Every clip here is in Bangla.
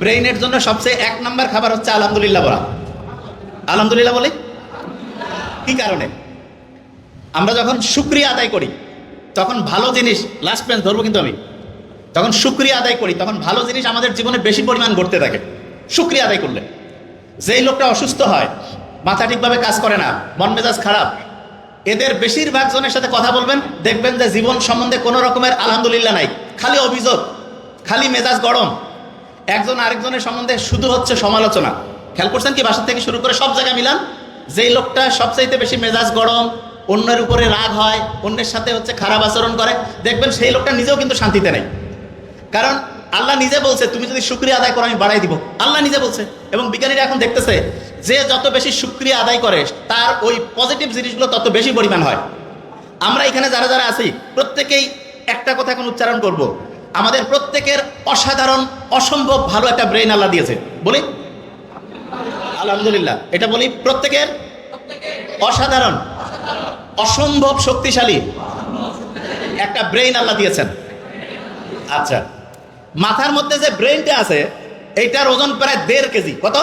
ব্রেইনের জন্য সবচেয়ে এক নাম্বার খাবার হচ্ছে আলহামদুলিল্লাহ বলা। আলহামদুলিল্লাহ বলে? কি কারণে? আমরা যখন শুক্রিয়া আদায় করি, তখন ভালো জিনিস লাস্ট পেন ধরবো কিন্তু আমি। যখন শুক্রিয়া আদায় করি, তখন ভালো জিনিস আমাদের জীবনে বেশি পরিমাণ ঘটতে থাকে। শুক্রিয়া আদায় করলে। যেই লোকটা অসুস্থ হয়, মাথা ঠিকভাবে কাজ করে না, মন মেজাজ খারাপ, এদের বেশিরভাগ জনের সাথে কথা বলবেন, দেখবেন যে জীবন সম্বন্ধে কোনো রকমের আলহামদুলিল্লাহ নাই। খালি অভিযোগ, খালি মেজাজ গরম। একজন আরেকজনের সম্বন্ধে শুধু হচ্ছে সমালোচনা। খেয়াল করছেন কি? বাসা থেকে শুরু করে সব জায়গায় মিলান। যেই লোকটা সবচাইতে বেশি মেজাজ গরম, অন্যের উপরে রাগ হয়, অন্যের সাথে হচ্ছে খারাপ আচরণ করে, দেখবেন সেই লোকটা নিজেও কিন্তু শান্তিতে নেই। কারণ আল্লাহ নিজে বলছে, তুমি যদি শুক্রিয়া আদায় করো, আমি বাড়াই দিব। আল্লাহ নিজে বলছে। এবং বিজ্ঞানীরা এখন দেখতেছে, যে যত বেশি শুক্রিয়া আদায় করে, তার ওই পজিটিভ জিনিসগুলো তত বেশি পরিমাণ হয়। আমরা এখানে যারা যারা আছি, প্রত্যেকেই একটা কথা এখন উচ্চারণ করব। আমাদের প্রত্যেকের অসাধারণ, অসম্ভব ভালো একটা ব্রেন আল্লাহ দিয়েছে। বলি? আলহামদুলিল্লাহ। এটা বলি, প্রত্যেকের অসাধারণ, অসম্ভব শক্তিশালী একটা ব্রেইন আল্লাহ দিয়েছেন। আচ্ছা মাথার মধ্যে যে ব্রেইনটা আছে, এইটার ওজন প্রায় দেড় কেজি। কত?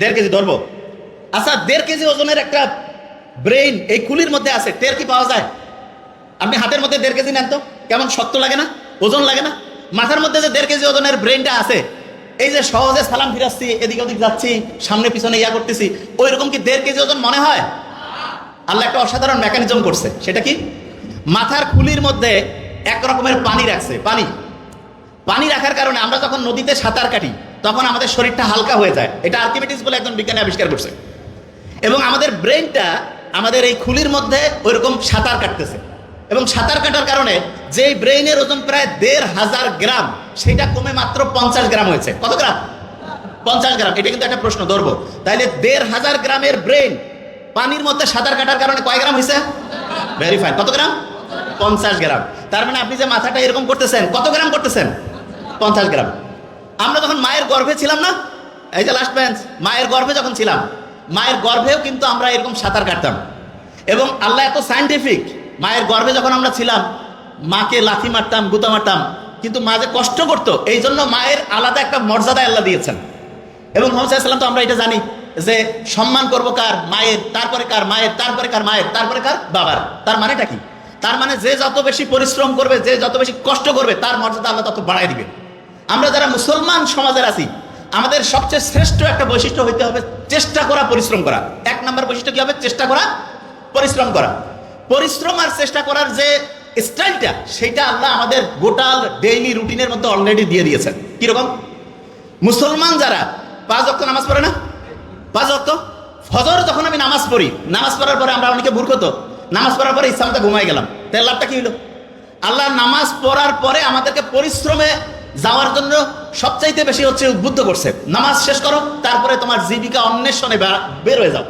দেড় কেজি, ধরবো। আচ্ছা দেড় কেজি ওজনের একটা ব্রেইন এই কুলির মধ্যে আছে টের কি পাওয়া যায়? আপনি হাতের মধ্যে দেড় কেজি নেন তো, কেমন শক্ত লাগে না? ওজন লাগে না? মাথার মধ্যে যে দেড় কেজি ওজনের ব্রেইনটা আছে, এই যে সহজে সালাম ফিরাচ্ছি, এদিক ওদিক যাচ্ছি, সামনে পিছনে ইয়া করতেছি ওই রকম কি দেড় কেজি ওজন মনে হয়? আল্লাহ একটা অসাধারণ মেকানিজম করছে। সেটা কি? মাথার খুলির মধ্যে এক রকমের পানি রাখছে। পানি। পানি রাখার কারণে আমরা যখন নদীতে সাঁতার কাটি, তখন আমাদের শরীরটা হালকা হয়ে যায়। এটা আর্কিমেটিস বলে একজন বিজ্ঞানী আবিষ্কার করছে। এবং আমাদের ব্রেনটা আমাদের এই খুলির মধ্যে ওইরকম সাঁতার কাটতেছে। এবং সাঁতার কাটার কারণে যে ব্রেইনের ওজন প্রায় দেড় হাজার গ্রাম, সেটা কমে মাত্র পঞ্চাশ গ্রাম হয়েছে। কত গ্রাম? পঞ্চাশ গ্রাম। এটা কিন্তু একটা প্রশ্ন, ধরবো। তাইলে দেড় হাজার গ্রামের ব্রেইন পানির মধ্যে সাঁতার কাটার কারণে কয় গ্রাম হয়েছে? ভেরিফাই কত গ্রাম? পঞ্চাশ গ্রাম। তার মানে আপনি যে মাথাটা এরকম করতেছেন, কত গ্রাম করতেছেন? পঞ্চাশ গ্রাম। আমরা যখন মায়ের গর্ভে ছিলাম না, এই যে লাস্ট বেঞ্চ মায়ের গর্ভে যখন ছিলাম, মায়ের গর্ভেও কিন্তু আমরা এরকম সাঁতার কাটতাম। এবং আল্লাহ এত সায়েন্টিফিক মায়ের গর্ভে যখন আমরা ছিলাম, মাকে লাথি মারতাম, গুতা মারতাম, কিন্তু মা যে কষ্ট করতো, এই জন্য মায়ের আলাদা একটা মর্যাদা আল্লাহ দিয়েছেন। এবং মোহাম্মদ সাল্লাম তো আমরা এটা জানি যে সম্মান করব কার? মায়ের, তারপরে কার? মায়ের, তারপরে কার? মায়ের, তারপরে কার? বাবার। তার মানেটা কি? তার মানে যে যত বেশি পরিশ্রম করবে, যে যত বেশি কষ্ট করবে, তার মর্যাদা আল্লাহ তত বাড়াই দিবে। আমরা যারা মুসলমান সমাজের আছি, আমাদের সবচেয়ে শ্রেষ্ঠ একটা বৈশিষ্ট্য হইতে হবে চেষ্টা করা, পরিশ্রম করা। এক নম্বর বৈশিষ্ট্য কি হবে? চেষ্টা করা, পরিশ্রম করা। পরিশ্রম আর চেষ্টা করার যে স্টাইলটা সেটা আল্লাহ আমাদের গোটাল ডেইলি রুটিনের মধ্যে অলরেডি দিয়ে দিয়েছেন। কীরকম? মুসলমান যারা, পাঁচ অক্ট নামাজ পড়ে না? পাঁচ অক্ট ফজর যখন আমি নামাজ পড়ি, নামাজ পড়ার পরে আমরা অনেকে মূর্খ তো, নামাজ পড়ার পরে ইসলামটা ঘুমাই গেলাম। তার লাভটা কি হলো আল্লাহ নামাজ পড়ার পরে আমাদেরকে পরিশ্রমে যাওয়ার জন্য সবচাইতে বেশি হচ্ছে উদ্বুদ্ধ করছে। নামাজ শেষ করো, তারপরে তোমার জীবিকা অন্বেষণে বের হয়ে যাও।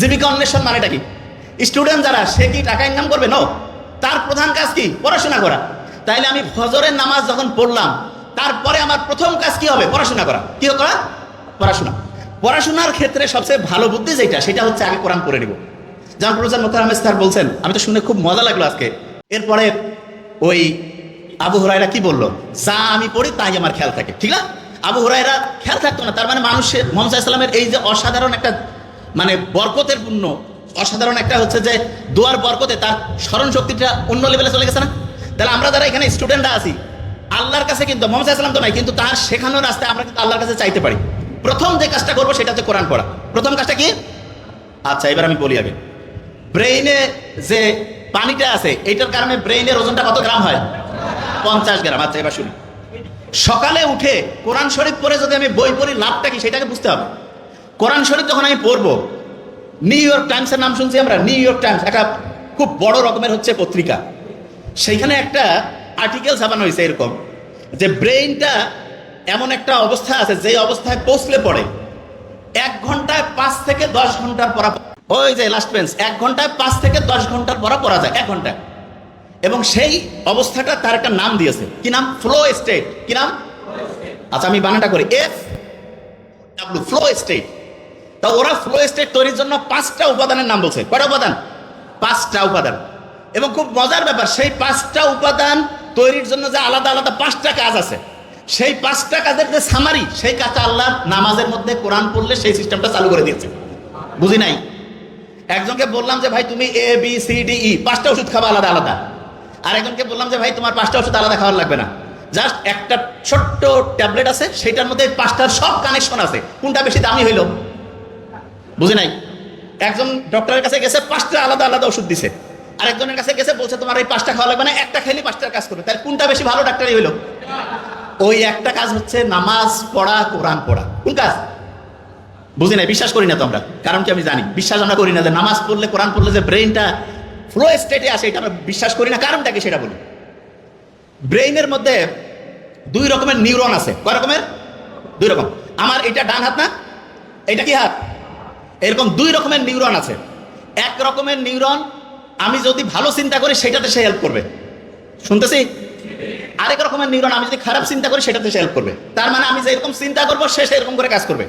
জীবিকা অন্বেষণ মানেটা কি? স্টুডেন্ট যারা, সে কি টাকা ইনকাম করবে? নো তার প্রধান কাজ কি? পড়াশোনা করা। তাইলে আমি ফজরের নামাজ যখন পড়লাম, তারপরে আমার প্রথম কাজ কি হবে? পড়াশোনা করা। কি করা পড়াশোনা। পড়াশোনার ক্ষেত্রে সবচেয়ে ভালো বুদ্ধি যেটা, সেটা হচ্ছে আগে কোরআন করে নিব। যেমন প্রফেসর আহমেদ স্যার বলছেন, আমি তো শুনে খুব মজা লাগল আজকে। এরপরে ওই আবু হরাইরা কি বলল? যা আমি পড়ি, তাই আমার খেয়াল থাকে। ঠিক না? আবু হরাইরা খেয়াল থাকতো না, তার মানে মানুষের, মোহাম্মদ ইসলামের এই যে অসাধারণ একটা মানে বরকতের পূর্ণ অসাধারণ একটা হচ্ছে যে দোয়ার বরকতে তার স্মরণ শক্তিটা অন্য লেভেলে চলে গেছে না? তাহলে আমরা যারা এখানে স্টুডেন্টরা আছি, আল্লাহর কাছে কিন্তু, মোহাম্মদ ইসলাম তো নাই, কিন্তু তার শেখানোর রাস্তায় আমরা কিন্তু আল্লাহর কাছে চাইতে পারি। প্রথম যে কাজটা করব সেটা হচ্ছে কোরআন পড়া। প্রথম কাজটা কি? আচ্ছা এবার আমি বলি আগে। ব্রেইনে যে পানিটা আছে এইটার কারণে ব্রেইনের ওজনটা কত গ্রাম হয়? পঞ্চাশ গ্রাম। আচ্ছা এবার শুনি। সকালে উঠে কোরআন শরীফ পড়ে যদি আমি বই পড়ি, লাভটা কি? সেটাকে বুঝতে হবে। কোরআন শরীফ যখন আমি পড়ব নিউ ইয়র্ক টাইমসের নাম শুনছি আমরা নিউ ইয়র্ক টাইমস একটা খুব বড় রকমের হচ্ছে পত্রিকা। সেইখানে একটা আর্টিকেল ছাপানো হয়েছে এরকম, যে ব্রেইনটা এমন একটা অবস্থা আছে যে অবস্থায় পৌঁছলে পড়ে এক ঘন্টায় পাঁচ থেকে দশ ঘণ্টার পড়া, ওই যে লাস্ট বেঞ্চ এক ঘন্টায় পাঁচ থেকে দশ ঘণ্টার পড়া পড়া যায়, এক ঘন্টায়। এবং সেই অবস্থাটা তার একটা নাম দিয়েছে। কি নাম? ফ্লো স্টেট কি নাম? আচ্ছা আমি বানাটা করি। এফ ডাব্লু ফ্লো স্টেট তা ওরা ফ্লো স্টেট তৈরির জন্য পাঁচটা উপাদানের নাম বলছে। কয়টা উপাদান? পাঁচটা উপাদান। এবং খুব মজার ব্যাপার, সেই পাঁচটা উপাদান তৈরির জন্য যে আলাদা আলাদা পাঁচটা কাজ আছে, সেই পাঁচটা কাজের যে সামারি সেই কাজটা আল্লাহ নামাজের মধ্যে কোরআন পড়লে সেই সিস্টেমটা চালু করে দিয়েছে। বুঝি নাই? একজনকে বললাম যে, ভাই, তুমি A B C D E পাঁচটা ওষুধ খাবা আলাদা আলাদা। আর একজনকে বললাম যে, ভাই, তোমার পাঁচটা ওষুধ আলাদা খাওয়ার লাগবে না। জাস্ট একটা ছোট্ট ট্যাবলেট আছে সেটার মধ্যে পাঁচটার সব কানেকশন আছে। কোনটা বেশি দামি হইল? বুঝি নাই? একজন ডক্টরের কাছে গেছে, পাঁচটা আলাদা আলাদা ওষুধ দিছে। আরেকজনের কাছে গেছে, বলছে, তোমার এই পাঁচটা খাওয়া লাগবে না, একটা খেলে পাঁচটার কাজ করবে। তাহলে কোনটা বেশি ভালো ডাক্তারই হইল? ওই একটা কাজ হচ্ছে নামাজ পড়া, কোরআন পড়া। কোন কাজ? বুঝি নাই? বিশ্বাস করি না তো আমরা। কারণ কি আমি জানি? বিশ্বাস আমরা করি না যে নামাজ পড়লে, কোরআন পড়লে যে ব্রেনটা ফ্লো স্টেটে আসে, এটা আমরা বিশ্বাস করি না। কারণটা কি সেটা বলি? ব্রেইনের মধ্যে দুই রকমের নিউরন আছে। কয় রকমের? দুই রকম। আমার এটা ডান হাত না? এটা কি হাত? এরকম দুই রকমের নিউরন আছে। এক রকমের নিউরন, আমি যদি ভালো চিন্তা করি, সেটাতে সে হেল্প করবে। শুনতেছি? আরেক রকমের নিউরন, আমি যদি খারাপ চিন্তা করি, সেটাতে সে হেল্প করবে। তার মানে আমি যে এরকম চিন্তা করব, সে সেরকম করে কাজ করবে।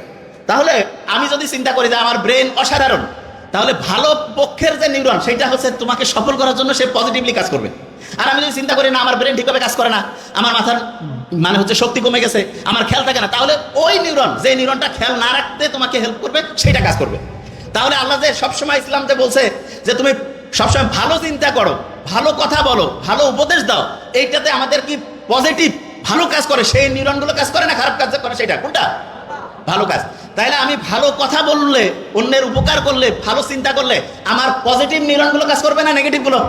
তাহলে আমি যদি চিন্তা করি যে আমার ব্রেন অসাধারণ, তাহলে ভালো পক্ষের যে নিউরন, সেটা হচ্ছে তোমাকে সফল করার জন্য সে পজিটিভলি কাজ করবে। আর আমি যদি চিন্তা করি না, আমার ব্রেন ঠিকভাবে কাজ করে না, আমার মাথার মানে হচ্ছে শক্তি কমে গেছে, আমার খেয়াল থাকে না, তাহলে ওই নিউরন যে নিউরনটা খেয়াল না রাখতে তোমাকে হেল্প করবে, সেটা কাজ করবে। তাহলে আল্লাহ যে সবসময় ইসলাম যে বলছে যে তুমি সবসময় ভালো চিন্তা করো, ভালো কথা বলো, ভালো উপদেশ দাও, এইটাতে আমাদের কি পজিটিভ ভালো কাজ করে, সেই নিউরনগুলো কাজ করে না, খারাপ কাজ করে, সেটা কোনটা ভালো কাজ। তাইলে আমি ভালো কথা বললে, অন্যের উপকার করলে, ভালো চিন্তা করলে, আমার পজিটিভ নিউরনগুলো কাজ করবে না নেগেটিভগুলো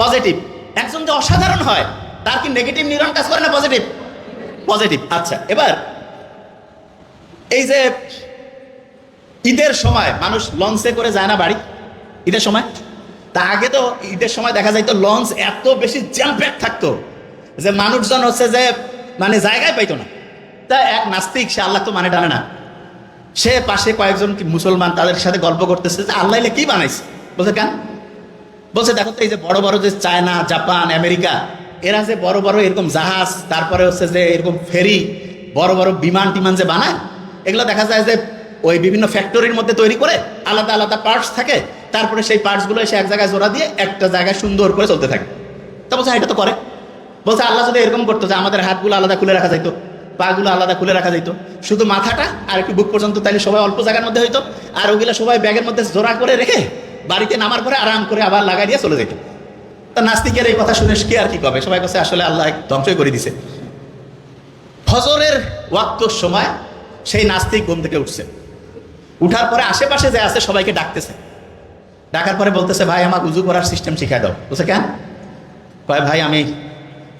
পজিটিভ একজন যে অসাধারণ হয়, তার কি নেগেটিভ নিউরন কাজ করে না পজিটিভ পজিটিভ আচ্ছা এবার এই যে ঈদের সময় মানুষ লঞ্চে করে যায় না বাড়ি? ঈদের সময়? তা আগে তো ঈদের সময় দেখা যাইতো লঞ্চ এত বেশি জ্যাম প্যাক থাকতো যে মানুষজন হচ্ছে যে মানে জায়গায় পাইতো না। তা এক নাস্তিক, সে আল্লাহ তো মানে টানে না। সে পাশে কয়েকজন কি মুসলমান তাদের সাথে গল্প করতেছে যে আল্লাহ কি বানাইছে? বলছে, কেন? বলছে, দেখো তো এই যে বড় বড় যে চায়না, জাপান, আমেরিকা, এরা যে বড় বড় এরকম জাহাজ, তারপরে হচ্ছে যে এরকম ফেরি, বড় বড় বিমান টিমান যে বানায়, এগুলো দেখা যায় যে ওই বিভিন্ন ফ্যাক্টরির মধ্যে তৈরি করে আলাদা আলাদা পার্টস থাকে, তারপরে সেই পার্টসগুলো এসে এক জায়গায় জোড়া দিয়ে একটা জায়গায় সুন্দর করে চলতে থাকে। তা বলছে এটা তো করে। বলছে, আল্লাহ যদি এরকম করতো যে আমাদের হাতগুলো আলাদা খুলে রাখা যাইতো, পাগুলো আলাদা খুলে রাখা যাইতো, শুধু মাথাটা আর একটু বুক পর্যন্ত, তাইলে সবাই অল্প জায়গার মধ্যে হইতো, আর ওগুলো সবাই ব্যাগের মধ্যে জোড়া করে রেখে বাড়িতে নামার পরে আরাম করে আবার লাগাই দিয়ে চলে যেত। তা নাস্তিকের এই কথা শুনে কে আর কি কবে সবাই কাছে আসলে আল্লাহ ধ্বংসই করে দিছে। ফজরের ওয়াক্তর সময় সেই নাস্তিক ঘুম থেকে উঠছে। উঠার পরে আশেপাশে যে আছে সবাইকে ডাকতেছে। ডাকার পরে বলতেছে, ভাই, আমার উজু করার সিস্টেম শিখাই দাও। বলছে, কেন? কয়, ভাই, আমি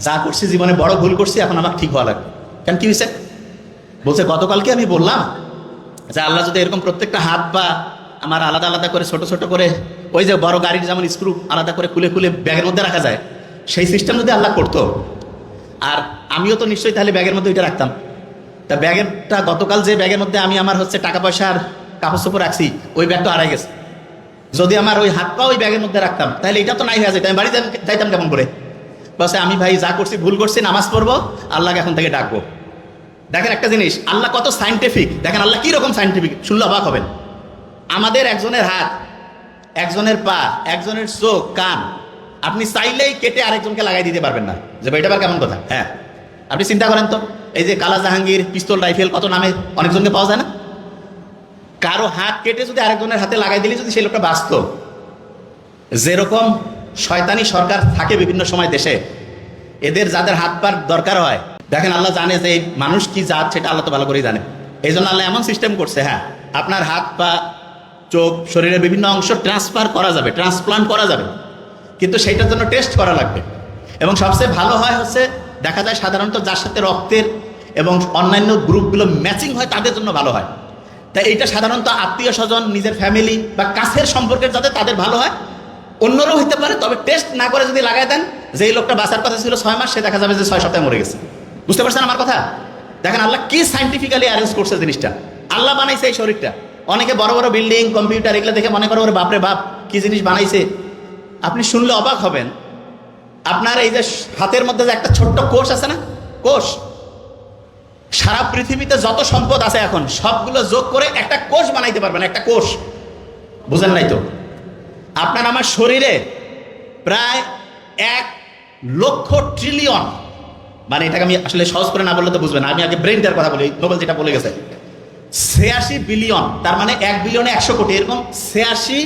যা করছি জীবনে বড় ভুল করছি, এখন আমার ঠিক হওয়া লাগবে। কেন, কি হয়েছে বলছে, গতকালকে আমি বললাম যে আল্লাহ যদি এরকম প্রত্যেকটা হাত বা আমার আলাদা আলাদা করে, ছোট ছোট করে, ওই যে বড় গাড়ির যেমন স্ক্রু আলাদা করে খুলে খুলে ব্যাগের মধ্যে রাখা যায়, সেই সিস্টেম যদি আল্লাহ করতো, আর আমিও তো নিশ্চয়ই তাহলে ব্যাগের মধ্যে ওইটা রাখতাম। তা ব্যাগেরটা গতকাল যে ব্যাগের মধ্যে আমি আমার হচ্ছে টাকা পয়সা আর কাপড় চোপড় রাখছি, ওই ব্যাগটা হারাই গেছে। যদি আমার ওই হাত পা ওই ব্যাগের মধ্যে রাখতাম, তাহলে এটা তো নাই হয়ে যেত, আমি বাড়িতে যাইতাম কেমন করে? বসে আমি ভাই যা করছি, ভুল করছি, নামাজ পড়ব, আল্লাহকে এখন থেকে ডাকবো। দেখেন একটা জিনিস, আল্লাহ কত সাইন্টিফিক দেখেন আল্লাহ কি রকম সাইন্টিফিক শুনলে অবাক হবেন। আমাদের একজনের হাত, একজনের পা, একজনের চোখ, কান, আপনি চাইলেই কেটে আরেকজনকে লাগাই দিতে পারবেন না। যে ভাই, এটা কেমন কথা? হ্যাঁ। আপনি চিন্তা করেন তো, এই যে কালা জাহাঙ্গীর, পিস্তল, রাইফেল, কত নামে অনেকজনকে পাওয়া যায় না? কারও হাত কেটে যদি আরেকজনের হাতে লাগাই দিলে যদি সেই লোকটা বাঁচত, যেরকম শয়তানি সরকার থাকে বিভিন্ন সময় দেশে, এদের যাদের হাত পার দরকার হয়, দেখেন আল্লাহ জানে যে মানুষ কি জাত, সেটা আল্লাহ তো ভালো করেই জানে। এই জন্য আল্লাহ এমন সিস্টেম করছে হ্যাঁ আপনার হাত পা চোখ, শরীরের বিভিন্ন অংশ ট্রান্সফার করা যাবে ট্রান্সপ্লান্ট করা যাবে। কিন্তু সেইটার জন্য টেস্ট করা লাগবে। এবং সবচেয়ে ভালো হয় হচ্ছে, দেখা যায় সাধারণত যার সাথে রক্তের এবং অন্যান্য গ্রুপগুলো ম্যাচিং হয়, তাদের জন্য ভালো হয়। তাই এইটা সাধারণত আত্মীয় স্বজন নিজের ফ্যামিলি বা কাছের সম্পর্কের যাতে তাদের ভালো হয়, অন্যরাও হইতে পারে। তবে টেস্ট না করে যদি লাগাই দেন যে এই লোকটা বাঁচার কথা ছিল ছয় মাস, সে দেখা যাবে যে ছয় সপ্তাহে মরে গেছে। বুঝতে পারছেন আমার কথা? দেখেন আল্লাহ কি সাইন্টিফিক্যালি অ্যারেঞ্জ করছে জিনিসটা। আল্লাহ বানাইছে এই শরীরটা। অনেকে বড় বড় বিল্ডিং, কম্পিউটার এগুলো দেখে মনে করো, ওরে বাপরে বাপ, কি জিনিস বানাইছে? আপনি শুনলে অবাক হবেন। আপনার এই যে হাতের মধ্যে যে একটা ছোট্ট কোষ আছে না? কোষ। সারা পৃথিবীতে যত সম্পদ আছে এখন, সবগুলো যোগ করে একটা কোষ বানাইতে পারবেন, একটা কোষ। বুঝেন নাই তো? আপনার আমার শরীরে প্রায় এক লক্ষ ট্রিলিয়ন মানে এটাকে আমি আসলে সহজ করে না বললে তো বুঝবে না, আমি আগে ব্রেনটার কথা বলি, নোবেল যেটা বলে গেছে। ছিয়াশি বিলিয়ন, তার মানে এক বিলিয়নে একশো কোটি, এরকম ছিয়াশি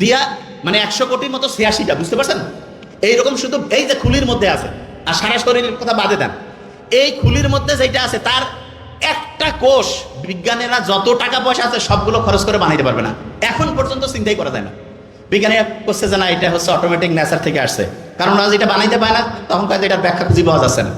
দিয়া মানে একশো কোটির মতো ছিয়াশিটা, বুঝতে পারছেন? এইরকম শুধু, এই যে খুলির মধ্যে আছে, আর সারা শরীরের কথা বাদে দেন, এই খুলির মধ্যে যেটা আছে, তার একটা কোষ, বিজ্ঞানীরা যত টাকা পয়সা আছে, সবগুলো খরচ করে বানাইতে পারবে না। এখন পর্যন্ত চিন্তাই করা যায় না। বিজ্ঞানীরা করছে যে না, এটা হচ্ছে অটোমেটিক নেচার থেকে আসছে। কারণ ওরা যেটা বানাইতে পারে না, তখন কাজে এটার ব্যাখ্যা খুঁজে পাওয়া যাচ্ছে না।